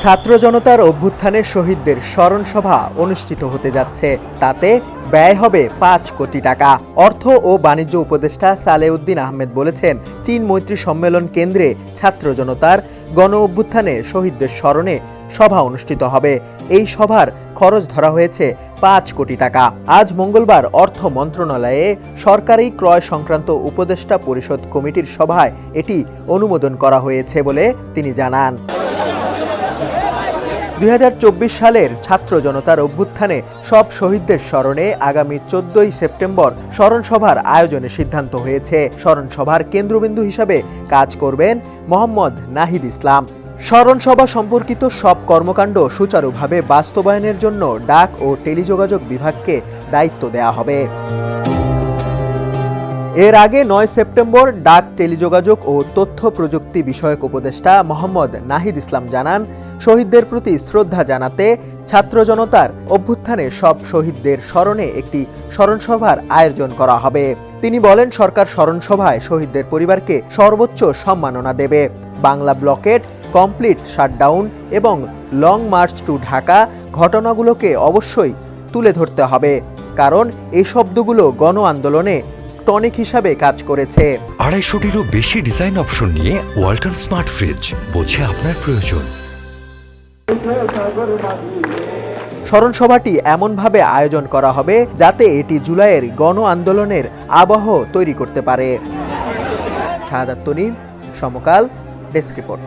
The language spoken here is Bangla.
ছাত্র জনতার অভ্যুত্থানে শহীদদের স্মরণ সভা অনুষ্ঠিত হতে যাচ্ছে। তাতে ব্যয় হবে পাঁচ কোটি টাকা। অর্থ ও বাণিজ্য উপদেষ্টা সালেউদ্দিন আহমেদ বলেছেন, চীন মৈত্রী সম্মেলন কেন্দ্রে ছাত্র জনতার গণ অভ্যুত্থানে শহীদদের স্মরণে সভা অনুষ্ঠিত হবে। এই সভার খরচ ধরা হয়েছে পাঁচ কোটি টাকা। আজ মঙ্গলবার অর্থ মন্ত্রণালয়ে সরকারি ক্রয় সংক্রান্ত উপদেষ্টা পরিষদ কমিটির সভায় এটি অনুমোদন করা হয়েছে বলে তিনি জানান। দুই হাজার চব্বিশ সালের ছাত্র জনতার অভ্যুত্থানে সব শহীদদের স্মরণে আগামী চোদ্দই সেপ্টেম্বর স্মরণ সভার আয়োজনের সিদ্ধান্ত হয়েছে। স্মরণ সভার কেন্দ্রবিন্দু হিসাবে কাজ করবেন মোহাম্মদ নাহিদ ইসলাম। স্মরণ সভা সম্পর্কিত সব কর্মকাণ্ড সুচারুভাবে বাস্তবায়নের জন্য ডাক ও টেলিযোগাযোগ বিভাগকে দায়িত্ব দেওয়া হবে। এর আগে নয় সেপ্টেম্বর ডাক, টেলিযোগাযোগ ও তথ্য প্রযুক্তি বিষয়ক উপদেষ্টা মোহাম্মদ নাহিদ ইসলাম জানান, শহীদদের প্রতি শ্রদ্ধা জানাতে ছাত্র জনতার অভ্যুত্থানে সব শহীদদের স্মরণে একটি স্মরণসভার আয়োজন করা হবে। তিনি বলেন, সরকার স্মরণসভায় শহীদদের পরিবারকে সর্বোচ্চ সম্মাননা দেবে। বাংলা ব্লকেট কমপ্লিট শাটডাউন এবং লং মার্চ টু ঢাকা ঘটনাগুলোকে অবশ্যই তুলে ধরতে হবে। কারণ, এই শব্দগুলো গণ আন্দোলনে টনিক হিসাবে কাজ করেছে। আড়াইশোটিরও বেশি ডিজাইন অপশন নিয়ে ওয়ালটন স্মার্ট ফ্রিজ বোঝে আপনার প্রয়োজন। স্মরণসভাটি এমনভাবে আয়োজন করা হবে যাতে এটি জুলাইয়ের গণ আন্দোলনের আবহ তৈরি করতে পারে। Shahadat Tanim Samakal desk report.